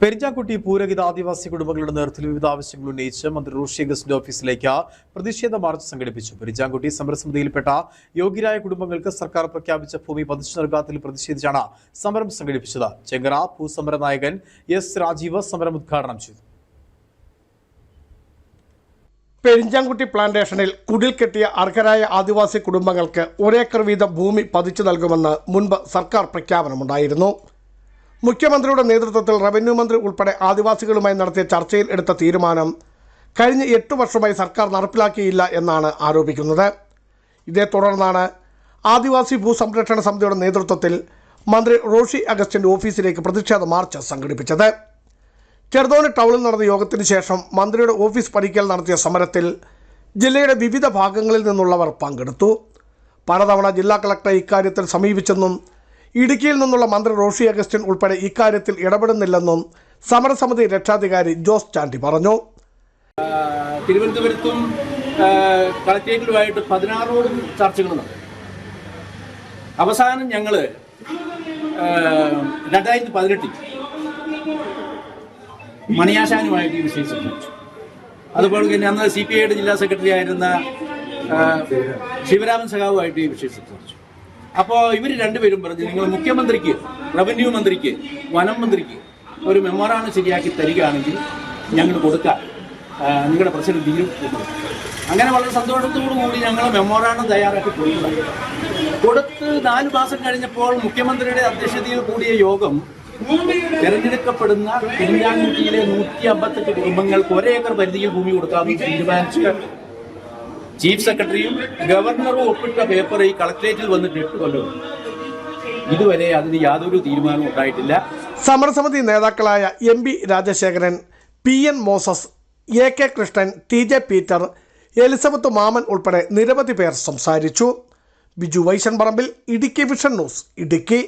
പെരിഞ്ചാക്കുട്ടി പൂരഹിത ആദിവാസി കുടുംബങ്ങളുടെ നേതൃത്വത്തിൽ വിവിധ ആവശ്യങ്ങൾ ഉന്നയിച്ച് മന്ത്രി റോഷി അഗസ്റ്റിന്റെ ഓഫീസിലേക്ക് പ്രതിഷേധ മാർച്ച് സംഘടിപ്പിച്ചു. പെരിഞ്ചാക്കുട്ടി സമരസമിതിയിൽപ്പെട്ട യോഗ്യരായ കുടുംബങ്ങൾക്ക് സർക്കാർ പ്രഖ്യാപിച്ച ഭൂമി പതിച്ചു നൽകാത്തതിൽ പ്രതിഷേധിച്ചാണ് സമരം സംഘടിപ്പിച്ചത്. ചെങ്കറ ഭൂസമര നായകൻ എസ് രാജീവ് സമരം ഉദ്ഘാടനം ചെയ്തു. പെരിഞ്ചാങ്കുട്ടി പ്ലാന്റേഷനിൽ കുടിൽ കെട്ടിയ അർഹരായ ആദിവാസി കുടുംബങ്ങൾക്ക് ഒരേക്കർ വീതം ഭൂമി പതിച്ചു നൽകുമെന്ന് മുൻപ് സർക്കാർ പ്രഖ്യാപനമുണ്ടായിരുന്നു. മുഖ്യമന്ത്രിയുടെ നേതൃത്വത്തിൽ റവന്യൂ മന്ത്രി ഉൾപ്പെടെ ആദിവാസികളുമായി നടത്തിയ ചർച്ചയിൽ എടുത്ത തീരുമാനം കഴിഞ്ഞ എട്ട് വർഷമായി സർക്കാർ നടപ്പിലാക്കിയില്ല എന്നാണ് ആരോപിക്കുന്നത്. ഇതേ തുടർന്നാണ് ആദിവാസി ഭൂസംരക്ഷണ സമിതിയുടെ നേതൃത്വത്തിൽ മന്ത്രി റോഷി അഗസ്റ്റിന്റെ ഓഫീസിലേക്ക് പ്രതിഷേധ മാർച്ച് സംഘടിപ്പിച്ചത്. ചെറുതോണി ടൗണിൽ നടന്ന യോഗത്തിന് ശേഷം മന്ത്രിയുടെ ഓഫീസ് പരിക്കൽ നടത്തിയ സമരത്തിൽ ജില്ലയുടെ വിവിധ ഭാഗങ്ങളിൽ നിന്നുള്ളവർ പങ്കെടുത്തു. പലതവണ ജില്ലാ കളക്ടറെ ഇക്കാര്യത്തിൽ സമീപിച്ചെന്നും ഇടുക്കിയിൽ നിന്നുള്ള മന്ത്രി റോഷി അഗസ്റ്റിൻ ഉൾപ്പെടെ ഇക്കാര്യത്തിൽ ഇടപെടുന്നില്ലെന്നും സമരസമിതി രക്ഷാധികാരി ജോസ് ചാണ്ടി പറഞ്ഞു. തിരുവനന്തപുരത്തും കളക്ട്രേറ്റിലുമായിട്ട് പതിനാറോളം ചർച്ചകൾ അവസാനം ഞങ്ങൾ രണ്ടായിരത്തി പതിനെട്ടിൽ മണിയാശാനുമായിട്ട് ഈ വിഷയം അതുപോലെ തന്നെ അന്ന് സി പി ഐയുടെ ജില്ലാ സെക്രട്ടറി ആയിരുന്ന ശിവരാമൻ സഖാവുമായിട്ട് ഈ വിഷയം അപ്പോൾ ഇവർ രണ്ടുപേരും പറഞ്ഞു നിങ്ങൾ മുഖ്യമന്ത്രിക്ക് റവന്യൂ മന്ത്രിക്ക് വനം മന്ത്രിക്ക് ഒരു മെമ്മോറാണ് ശരിയാക്കി തരികയാണെങ്കിൽ ഞങ്ങൾ കൊടുക്കാം. നിങ്ങളുടെ പ്രസിഡന്റിനും തീരും അങ്ങനെ വളരെ സന്തോഷത്തോടു കൂടി ഞങ്ങൾ മെമ്മോറാണ് തയ്യാറാക്കി കൊടുക്കുക കൊടുത്ത് നാല് മാസം കഴിഞ്ഞപ്പോൾ മുഖ്യമന്ത്രിയുടെ അധ്യക്ഷതയിൽ കൂടിയ യോഗം തെരഞ്ഞെടുക്കപ്പെടുന്ന പെരിഞ്ഞാങ്കുട്ടിയിലെ നൂറ്റി അമ്പത്തെട്ട് കുടുംബങ്ങൾക്ക് ഒരേക്കർ പരിധിയിൽ ഭൂമി കൊടുക്കാമെന്ന് തീരുമാനിച്ച്. ചീഫ് സെക്രട്ടറിയും ഗവർണറും ഒപ്പിട്ട പേപ്പർ ഈ കളക്ടറേറ്റിൽ വന്നിട്ട് എട്ട് കൊല്ലം ഇതുവരെ അതിന് യാതൊരു തീരുമാനവും ഉണ്ടായിട്ടില്ല. സമരസമിതി നേതാക്കളായ M B Rajasekharan P N Moses A K Krishnan T J Peter Elizabeth Mammen ഉൾപ്പെടെ നിരവധി പേർ സംസാരിച്ചു. Biju Vaishan Parambil Idukki vision news Idukki.